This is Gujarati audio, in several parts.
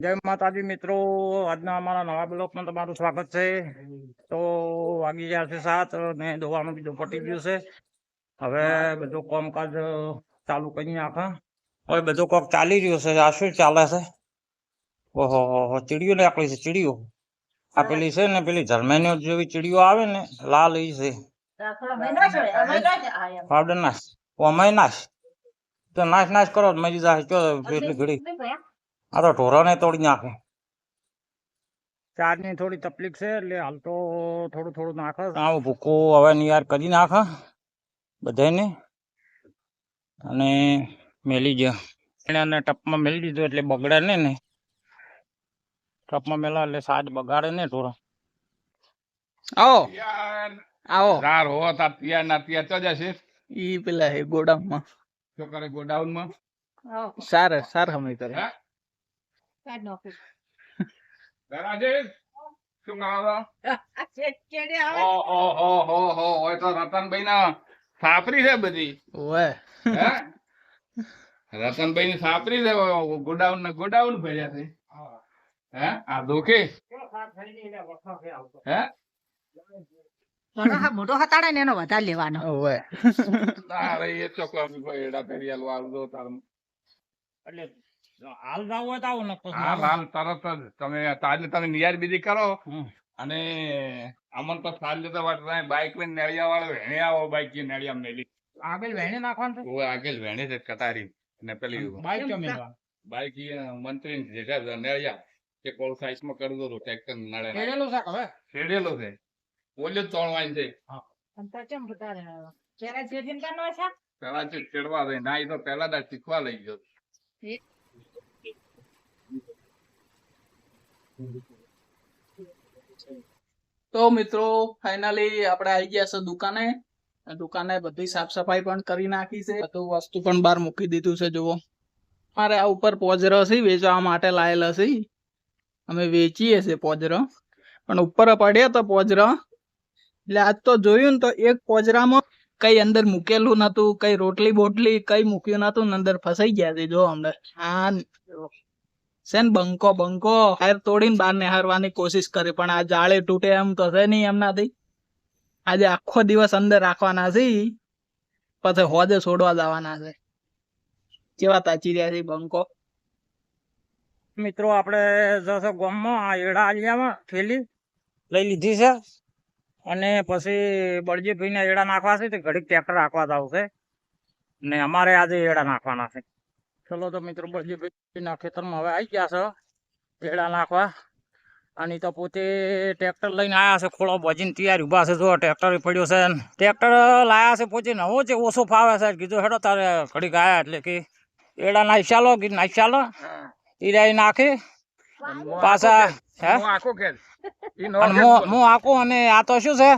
જય માતાજી મિત્રો, આજના અમારા નવા બ્લોકમાં તમારું સ્વાગત છે. તો વાગી ગયા છે સાત ને દોવાનું બીજું પટી ગયું છે. હવે બધું કામકાજ ચાલુ કરી નાખા. હવે બધું કોક ચાલી રહ્યું છે. આ શું ચાલે છે? ઓહો, હો હો, ચીડિયું નીકળી છે, ચીડિયું? આ પેલી છે ને, પેલી જર્મેનીઓ જેવી ચીડિયો આવે ને, લાલ ઈ છે. પાવડર નાશ. ઓમાય નાશ. તો નાશ નાશ કરો તો મરી જાય ચો એટલી ઘડી. આ તો ઢોરાને તોડી નાખે. ચારની થોડી તકલીફ છે એટલે હાલ તો થોડું થોડું નાખે. આવું ભૂકો હવે નિયાર કરી નાખે બધાને અને મેલી જ. એને ટપમાં મેલી દીધું એટલે બગડે ને ને ટપમાં મેલા એટલે સાજ બગાડે ને ઢોરા. આવો. યાર આવો. રાર હોવા તાર પિયા ના પિયા તો જશે? ઈ પેલા હે ગોડાઉનમાં. શું કરે ગોડાઉનમાં સાર સાર હમે કરે. હે રાજેશ શું કરો છો? ઓ ઓ હો હો હો હોય તો રતનભાઈ ના સાપરી છે બધી. હે? રતનભાઈ ની સાપરી છે ગોડાઉન ને ગોડાઉન ભર્યા છે. હે? આ દુખે હે? મોટો હતાડે ને એનો વધારે લેવાનો. ઓવે. તારે એ ચોકલા કોઈ એડા પેરિયાલ વાળ દો તાર. એટલે હાલ જાવ હોય તો આવો ને પછી હા તરત જ. તમે તાજે તમે નિયાર બીજી કરો. અને અમન તો સાંજ જતા વાર બાઈક લઈને નેળિયા વાળો વેણે આવો બાઈકની નેળિયા મેલી. આગળ વેણી નાખવાનું છે? ઓય આગળ વેણે છે કતારી. ને પેલી બાઈક કેમ બાઈક મંત્રી જેઠા નેળિયા. કે કોલ સાઈઝમાં કરી દો તો ટ્રેક્ટર નડે ના. છે હવે? છેડેલો છે. ઓલ્યો જ કરનો છે. પેલા છેડવા દે. ના તો પેલા જ શીખવા લઈ ગયો. તો મિત્રો ફાઇનલી આપણે આવી ગયા છે દુકાને. દુકાને બધી સાફ સફાઈ પણ કરી નાખી છે. બધું વસ્તુ પણ બહાર મૂકી દીધું છે, જુઓ. મારે આ ઉપર પોજરો છે, વેચવા માટે લાયેલા છે. અમે વેચીએ છે પોજરો. પણ ઉપર પડ્યા તો પોજરો. એટલે આજ તો જોયું ને તો એક પોજરામાં કઈ અંદર મૂકેલું નતું, કઈ રોટલી બોટલી કઈ મૂક્યું નતું અંદર ફસાઈ ગયા છે જો અંદર આ છે ને, બંકો બંકો, હાર તોડીને બહાર નિહારવાની કોશિશ કરી, પણ આ જાળે તૂટે એમ તો છે નહીં એમનાથી. આજે આખો દિવસ અંદર રાખવાના છે પછી હોજે છોડવા જવાના છે. કેવા તાચી રહ્યા છે બંકો? મિત્રો, આપણે જશો ગામમાં, આ એડા આલિયામાં, થેલી લઈ લીધી છે. અને પછી બળજીભાઈને એડા નાખવા છે, તો ઘડીક ટ્રેક્ટર રાખવા જાવ છે. ને અમારે આજે એડા નાખવાના છે. ચલો તો મિત્રો બળજીભાઈના ખેતરમાં હવે આવી ગયા છે. એડા નાખવા. અને તો પોતે ટ્રેક્ટર લઈને આવ્યા છે. ખોળો ભજીને તૈયાર ઊભા છે. જો ટ્રેક્ટર પડ્યો છે. ટ્રેક્ટર લાયા છે પોતે નવો છે ઓછો ફાવે છે. કીધું હેડો તારે ઘડીક આવ્યા એટલે કે એડા નાખી ચાલો કે નાખી ચાલો ઈરાઈ નાખી. પાછા હે? આખો કે નો અને આ તો શું છે?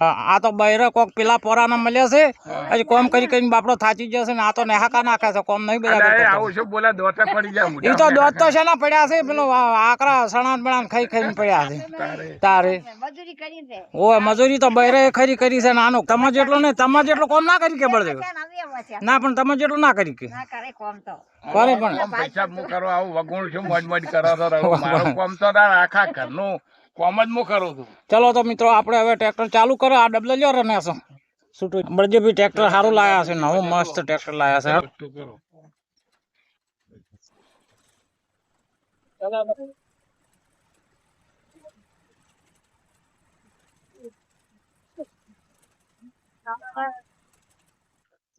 આ તો બૈરે કોક પેલા પોરાના મળ્યા છે. હજી કોમ કરી કરીને બાપડો થાચી જશે ને આ તો નેહાકા નાખે છે કોમ નહીં બધા એ આવું શું બોલે? દોતે પડી જાય ઈ તો દોત તો છે પડ્યા છે? પેલો આકરા સણાન બણાન ખાઈ ખાઈને પડ્યા છે. તારે. મજૂરી કરી દે ઓય મજૂરી તો બૈરે ખરી કરી છે નાનો તમે જેટલો નહીં તમે જેટલો કોમ ના કરી કે બળદેવ? ના પણ તમે જેટલું ના કરી કે. કરે કોમ તો કરે પણ. પૈસા હું કરો આવું વગુણ છું મોજ મોજ કરો રહું મારું કોમ તો આખા ઘરનું કોમ જ હું ચલો તો મિત્રો, આપણે હવે ટ્રેક્ટર ચાલુ કરો આ ડબલે લ્યો રને છો છૂટું ભી ટ્રેક્ટર સારું લાયા છે, નવું મસ્ત ટ્રેક્ટર લાયા છે. વસ્તુ કરો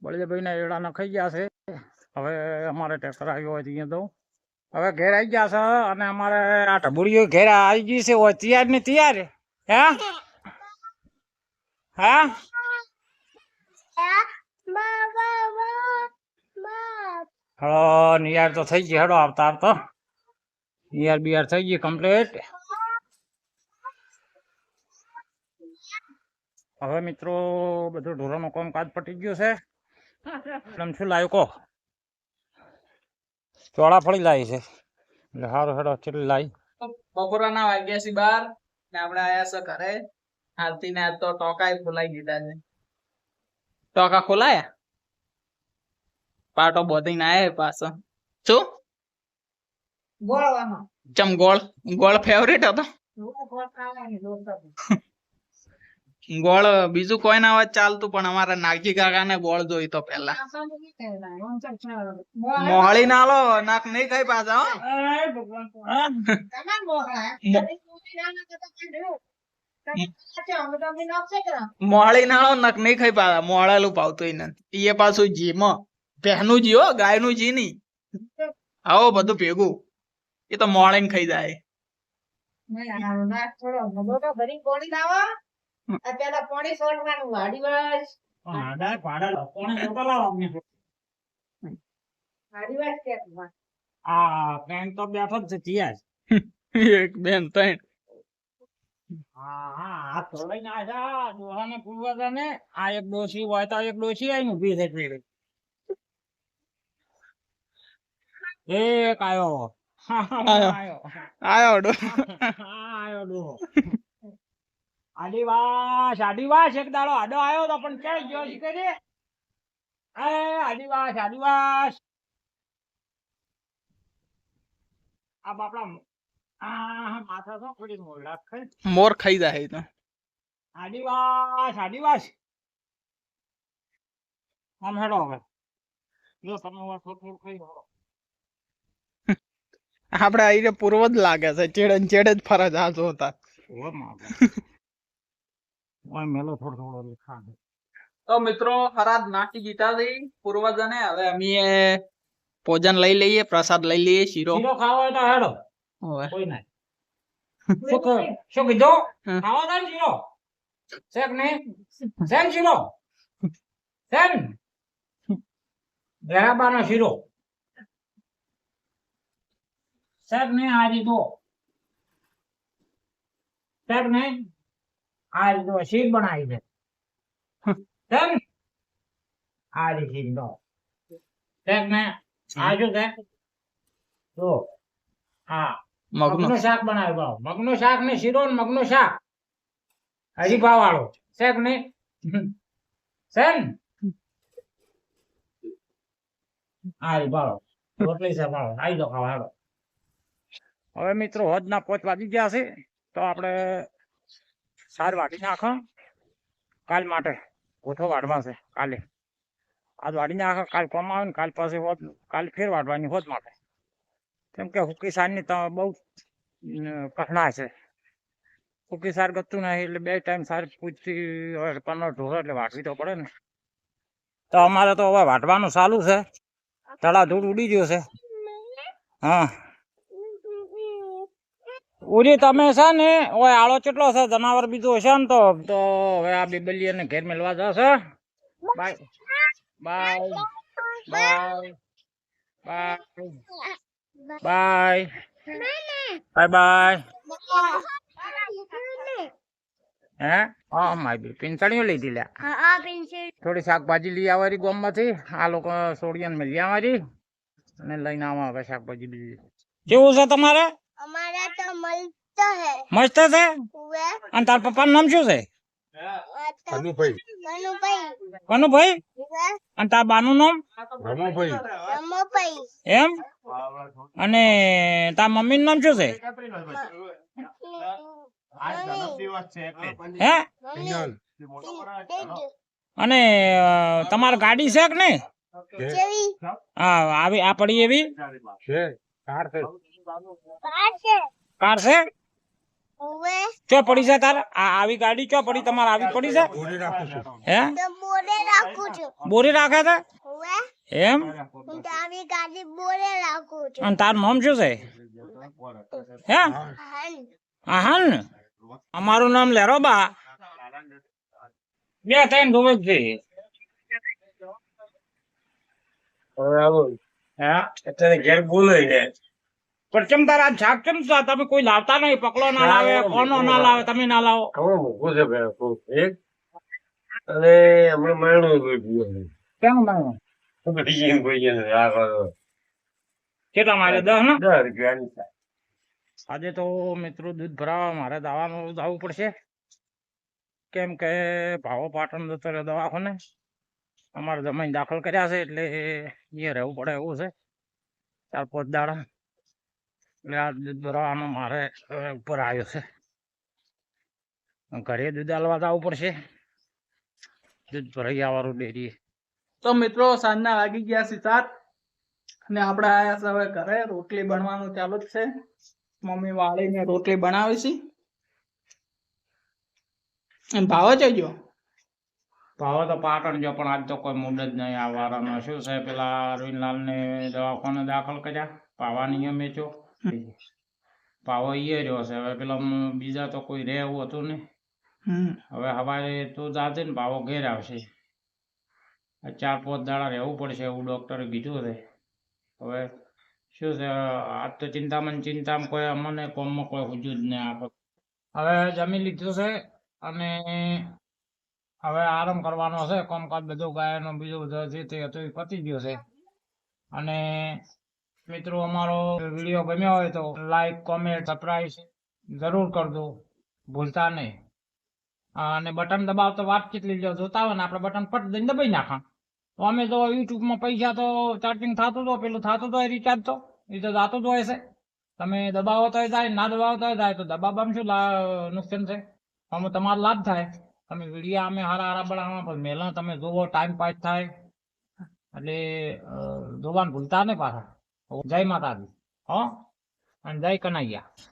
બળદેવભાઈ ના એડા નખાઈ ગયા છે. હવે અમારે ટ્રેક્ટર આવ્યો હોય અહીંયા તો. હવે ઘેર આવી ગયા છે અને અમારે આ ઢબુડીઓ ઘેર આવી ગઈ છે હોય તૈયાર ને તૈયાર? હે? હા? હળો નિયાર તો થઈ ગઈ હેડો આવતા આવતો નિયાર બિયાર થઈ ગઈ કમ્પ્લીટ હવે મિત્રો બધું ઢોરાનું કામકાજ પટી ગયું છે. શું લાવ્યું કહો ચોળા ફળી લાવી છે. એટલે સારું હેડો કેટલી લાવી બપોરના વાગ્યા છે બાર ને આપણે આયા છે ઘરે. આરતી ને તો ટોકા ખોલાઈ દીધા છે. ટોકા ખોલાયા? પાટો બોધીને આવે પાછો. શું? ગોળવાનો. ચમ ગોળ? ગોળ ફેવરેટ હતો? ગોળ ખાવાની ગોળ, બીજું કોઈ ના હોય ચાલતું, પણ અમારા નાગજી કાકા ને ગોળ. આમ તો પેલા મોહળી ના લો, નાક નહીં ખાઈ પાછા? મોહળી નાળો નક નહીં ખાઈ પાછા, મોહળેલું પાવતું નથી. એ પાછું જીમ પહેનું જી, હો ગાયનું જી નહીં. આવો બધું ભેગું. એ તો મોળીને ખાઈ જાય. તો ભરી પોણી સોડવાનું વાડી વાસ. પાડા પાડા લોકોને નહોતા લાવવા અમને. વાડી વાસ કે આ ફ્રેન્ડ તો બેઠો જ છે ત્યાં એક બેન ત્રણ. હા હા આ એક ડોશી હોય તો એક ડોશી આવીને ઊભી થઈ પેલી. એક આયો. આયો. આયો. આયો આવ્યો ડોહો આદિવાસ આદિવાસ એક દાડો આડો આવ્યો તો પણ ક્યાં ગયો છે કે આદિવાસ આદિવાસ આ બાપડા માથા તો થોડી મોરડા ખાઈ મોર ખાઈ જાય તો. આદિવાસ આદિવાસ આમ હેડો હવે. જો તમે હવે થોડું થોડું ખાઈ લો આપડે આઈને પૂર્વ જ લાગે છે. ચેડે ને ચેડે જ ફરજ હાથ ઓય મેલો થોડો થોડો એટલે છે તો મિત્રો હરાજ નાટી છે પૂર્વજને. હવે અમે ભોજન લઈ લઈએ પ્રસાદ લઈ લઈએ શીરો. શીરો ખાવો હોય તો હેડો. કોઈ ના શું કીધું? ખાવો તાન શીરો? શેક નહીં? શેન શીરો? શેન બરાબાનો શીરો. શેક નહીં આ રીતો શેક નહીં? આ રીતનો શીર બનાવી દે તેમ આ રી શીર નો શેક નહીં આ જો છે તો હા મગનો શાક બનાવ્યું ભાવ મગનું શાક ને શીરો ને મગનું શાક. હરીફા વાળો શેક ને? શેન? રોટલી છે આવી દો ખાવા હવે મિત્રો પોચ વાગી ગયા છે. તો આપણે સાર વાટી નાખો. કાલ માટે ગોઠો વાટવા છે, કાલે. આજ વાટી નાખો, કાલ કોમ આવે ને કાલ પાસે હોત, કાલ ફેર વાટવાની હોત માટે. કેમ કે હુકી સારની તો બહુ કઠણા છે. હુકી સાર ગતું નહીં એટલે બે ટાઈમ સાર પૂછતી પંદર ઢોરો એટલે વાટવી તો પડે ને. તો અમારે તો હવે વાટવાનું ચાલુ છે. તળા ધૂળ ઉડી ગયો છે. હા. ઉરી તમે છે ને, ઓય આળો કેટલો છે? જનાવર બીજું હશે ને તો. તો હવે આ બિબલીને ઘેર મેળવા જશે. Bye. Bye. Bye. Bye. Bye bye. હે? હા માય બી પિંચણીઓ લીધી લે થોડી શાકભાજી લઈ આવવાની ગોમમાંથી. આ લોકો સોડિયાને મેલી આવવાની અને લઈને આવા હવે શાકભાજી બીજી કેવું છે તમારે? અમારા તો મસ્ત હે. મસ્ત છે? અને તાર પપ્પાનું નામ શું છે? કનુભાઈ કનુભાઈ અને તાર બાનું નામ? રમોભાઈ. રમોભાઈ. એમ? અને તાર મમ્મીનું નામ શું છે? અને તમારી ગાડી છે કે નહીં? હા આવી આ પડી એવી? છે કાર છે. કાર છે ચો પડી છે તાર? આવી ગાડી ચો પડી? તમારે આવી પડી છે? હે? બોરે રાખે છે. એમ? તારી ગાડી શું છે? હે? આહન અમારું નામ લેરો બા. બે ત્રણ ગોવક છે. હવે એટલે ઘેર બોલો એટલે ચમ તારા શાક છો? તમે કોઈ લાવતા નહીં. પકડો ના લાવે કોનો ના લાવે તમે ના લાવો. અને હમણે માણો કોઈ ગયું કેમ માનો કેટલા મારે દસ ને? દસ રૂપિયાની આજે તો મિત્રો દૂધ ભરાવા મારે દવાનું જવું પડશે. કેમ કે ભાવો પાટણ જતો રહ્યો દવાખાને. અમારે જમાઈને દાખલ કર્યા છે એટલે એ રહેવું પડે એવું છે. ચાર પાંચ દાડા. એટલે ભરવાનો મારે ઉપર આવ્યો છે. ઘરે દૂધ હાલવા જવું પડશે. દૂધ ભરાઈ આવવાનું ડેરી તો મિત્રો સાંજના વાગી ગયા છે સાત. અને આપણે આયા છે હવે ઘરે. રોટલી બનવાનું ચાલુ જ છે. મમ્મી વાળીને રોટલી બનાવીશી છે. અને ભાવ જ? ગયો ભાવે તો પાટણ જો પણ આજ તો કોઈ મૂડ જ નહીં. આવવાનો શું છે પેલા અરવિંદલાલ ને દવાખાને દાખલ કર્યા. પાવા નિયમે છો પાવો રહ્યો છે. હવે પેલા બીજા તો કોઈ રહે એવું હતું ને હવે હવારે તું જાતે ને પાવો ઘેર આવશે. ચાર પાંચ દાડા રહેવું પડશે એવું ડોક્ટરે કીધું છે. હવે શું છે આજ તો ચિંતામાં ચિંતામાં કોઈ અમને કોમમાં કોઈ હુજ્યું જ નહીં આપે. હવે જમી લીધું છે અને હવે આરામ કરવાનો છે. કામકાજ બધું ગાયનો બીજું બધું જે તે હતું એ પતી ગયું છે. અને મિત્રો, અમારો વીડિયો ગમ્યો હોય તો લાઈક કોમેન્ટ સબસ્ક્રાઈબ જરૂર કરજો. ભૂલતા નહીં. અને બટન દબાવતો વાતચીત લીધો જોતા હોય ને, આપણે બટન પટ દઈને દબાઈ નાખા તો અમે તો યુટ્યુબમાં પૈસા તો ચાર્જિંગ થતું તો પેલું થતું તો રિચાર્જ તો, એ તો જાતું તો હશે તમે દબાવો તો જાય, ના દબાવો તો જાય, તો દબાવવામાં શું નુકસાન છે? આમાં તમારો લાભ થાય. તમે વીડિયો અમે હારા હારા બનાવવા, પણ મેલા તમે જોવો ટાઈમ પાસ થાય. એટલે જોવાનું ભૂલતા નહીં પાછા. જય માતાજી હો? અને જય કનૈયા.